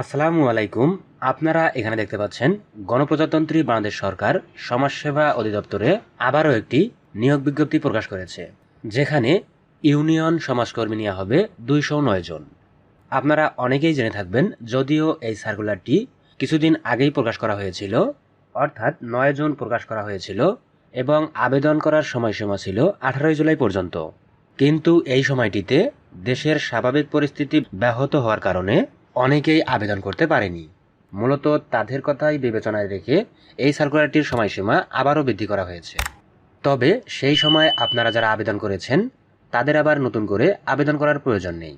আসসালামু আলাইকুম। আপনারা এখানে দেখতে পাচ্ছেন গণপ্রজাতন্ত্রী বাংলাদেশ সরকার সমাজসেবা অধিদপ্তরে আবারও একটি নিয়োগ বিজ্ঞপ্তি প্রকাশ করেছে, যেখানে ইউনিয়ন সমাজকর্মী নেওয়া হবে দুইশো নয় জন। আপনারা অনেকেই জেনে থাকবেন, যদিও এই সার্কুলারটি কিছুদিন আগেই প্রকাশ করা হয়েছিল, অর্থাৎ নয় জন প্রকাশ করা হয়েছিল এবং আবেদন করার সময়সীমা ছিল আঠারোই জুলাই পর্যন্ত। কিন্তু এই সময়টিতে দেশের স্বাভাবিক পরিস্থিতি ব্যাহত হওয়ার কারণে অনেকেই আবেদন করতে পারেনি। মূলত তাদের কথাই বিবেচনায় রেখে এই সার্কুলারটির সময়সীমা আবারও বৃদ্ধি করা হয়েছে। তবে সেই সময় আপনারা যারা আবেদন করেছেন, তাদের আবার নতুন করে আবেদন করার প্রয়োজন নেই।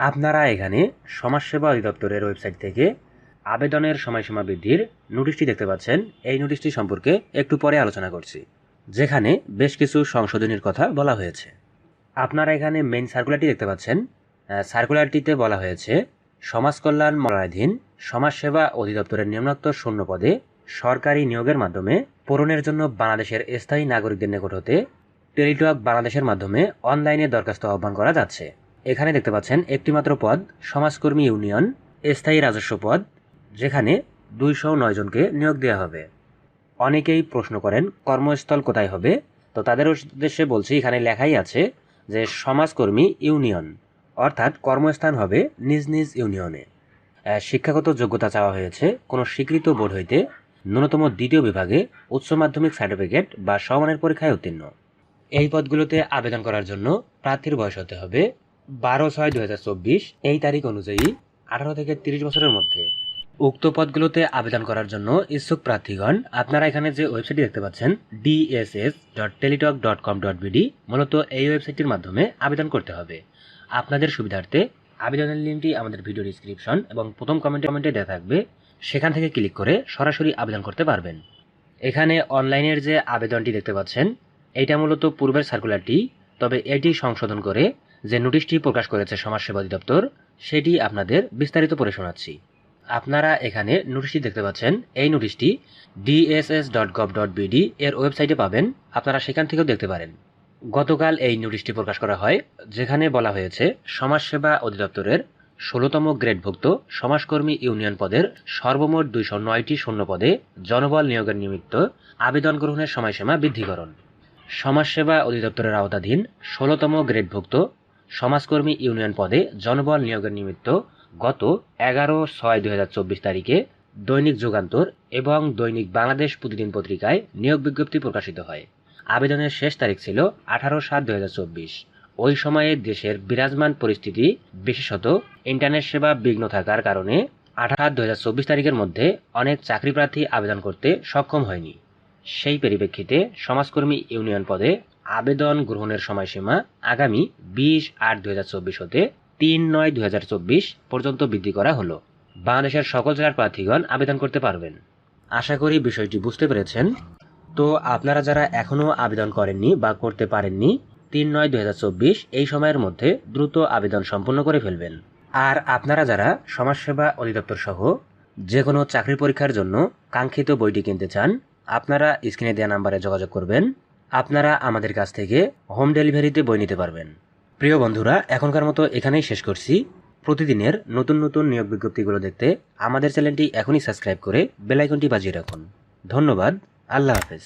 আপনারা এখানে সমাজসেবা অধিদপ্তরের ওয়েবসাইট থেকে আবেদনের সময়সীমা বৃদ্ধির নোটিশটি দেখতে পাচ্ছেন। এই নোটিশটি সম্পর্কে একটু পরে আলোচনা করছি, যেখানে বেশ কিছু সংশোধনীর কথা বলা হয়েছে। আপনারা এখানে মেইন সার্কুলারটি দেখতে পাচ্ছেন। সার্কুলারটিতে বলা হয়েছে সমাজ কল্যাণ মন্ত্রণালয়াধীন সমাজসেবা অধিদপ্তরের নিম্নোক্ত শূন্য পদে সরকারি নিয়োগের মাধ্যমে পূরণের জন্য বাংলাদেশের স্থায়ী নাগরিকদের নিকট হতে টেলিটক বাংলাদেশের মাধ্যমে অনলাইনে দরখাস্ত আহ্বান করা যাচ্ছে। এখানে দেখতে পাচ্ছেন একটিমাত্র পদ, সমাজকর্মী ইউনিয়ন, স্থায়ী রাজস্ব পদ, যেখানে দুইশো নয় জনকে নিয়োগ দেওয়া হবে। অনেকেই প্রশ্ন করেন, কর্মস্থল কোথায় হবে? তো তাদের উদ্দেশ্যে বলছি, এখানে লেখাই আছে যে সমাজকর্মী ইউনিয়ন। অর্থাৎ কর্মস্থান হবে নিজ নিজ ইউনিয়নে। শিক্ষাগত যোগ্যতা চাওয়া হয়েছে কোনো স্বীকৃত বোর্ড হইতে ন্যূনতম দ্বিতীয় বিভাগে উচ্চ মাধ্যমিক সার্টিফিকেট বা সমানের পরীক্ষায় উত্তীর্ণ। এই পদগুলোতে আবেদন করার জন্য প্রার্থীর বয়স হতে হবে বারো ছয় দু এই তারিখ অনুযায়ী আঠারো থেকে তিরিশ বছরের মধ্যে। উক্ত পদগুলোতে আবেদন করার জন্য ইচ্ছুক প্রার্থীগণ, আপনারা এখানে যে ওয়েবসাইটটি দেখতে পাচ্ছেন DSS dot Teletalk dot com dot BD মূলত এই ওয়েবসাইটটির মাধ্যমে আবেদন করতে হবে। আপনাদের সুবিধার্থে আবেদনের লিঙ্কটি আমাদের ভিডিও ডিসক্রিপশন এবং প্রথম কমেন্টে কমেন্টে দেওয়া থাকবে। সেখান থেকে ক্লিক করে সরাসরি আবেদন করতে পারবেন। এখানে অনলাইনের যে আবেদনটি দেখতে পাচ্ছেন এইটা মূলত পূর্বের সার্কুলারটি তবে এটি সংশোধন করে যে নোটিশটি প্রকাশ করেছে সমাজসেবা অধিদপ্তর, সেটি আপনাদের বিস্তারিত পড়ে শোনাচ্ছি। আপনারা এখানে নোটিশটি দেখতে পাচ্ছেন, এই নোটিশটি DSS dot gov dot BD এর ওয়েবসাইটে পাবেন। আপনারা সেখান থেকেও দেখতে পারেন। গতকাল এই নোটিশটি প্রকাশ করা হয়, যেখানে বলা হয়েছে, সমাজসেবা অধিদপ্তরের ষোলোতম গ্রেডভুক্ত সমাজকর্মী ইউনিয়ন পদের সর্বমোট দুইশো নয়টি শূন্য পদে জনবল নিয়োগের নিমিত্ত আবেদন গ্রহণের সময়সীমা বৃদ্ধিকরণ। সমাজসেবা অধিদপ্তরের আওতাধীন ষোলোতম গ্রেডভুক্ত সমাজকর্মী ইউনিয়ন পদে জনবল নিয়োগের নিমিত্ত গত এগারো ছয় দুই তারিখে দৈনিক যুগান্তর এবং দৈনিক বাংলাদেশ প্রতিদিন পত্রিকায় নিয়োগ বিজ্ঞপ্তি প্রকাশিত হয়। আবেদনের শেষ তারিখ ছিল আঠারো সাত দুই ওই সময়ে দেশের বিরাজমান পরিস্থিতি, বিশেষত ইন্টারনেট সেবা বিঘ্ন থাকার কারণে আঠারো দুই তারিখের মধ্যে অনেক চাকরি প্রার্থী আবেদন করতে সক্ষম হয়নি। সেই পরিপ্রেক্ষিতে সমাজকর্মী ইউনিয়ন পদে আবেদন গ্রহণের সময়সীমা আগামী বিশ আট দুই হতে তিন নয় দুই পর্যন্ত বৃদ্ধি করা হলো। বাংলাদেশের সকল জেলার প্রার্থীগণ আবেদন করতে পারবেন। আশা করি বিষয়টি বুঝতে পেরেছেন। তো আপনারা যারা এখনও আবেদন করেননি বা করতে পারেননি, তিন নয় দুই এই সময়ের মধ্যে দ্রুত আবেদন সম্পন্ন করে ফেলবেন। আর আপনারা যারা সমাজসেবা অধিদপ্তর সহ যে কোনো চাকরি পরীক্ষার জন্য কাঙ্ক্ষিত বইটি কিনতে চান, আপনারা স্ক্রিনে দেওয়া নাম্বারে যোগাযোগ করবেন। আপনারা আমাদের কাছ থেকে হোম ডেলিভারিতে বই নিতে পারবেন। প্রিয় বন্ধুরা, এখনকার মতো এখানেই শেষ করছি। প্রতিদিনের নতুন নতুন নিয়োগ বিজ্ঞপ্তিগুলো দেখতে আমাদের চ্যানেলটি এখনই সাবস্ক্রাইব করে বেলাইকনটি বাজিয়ে রাখুন। ধন্যবাদ। আল্লাহ হাফেজ।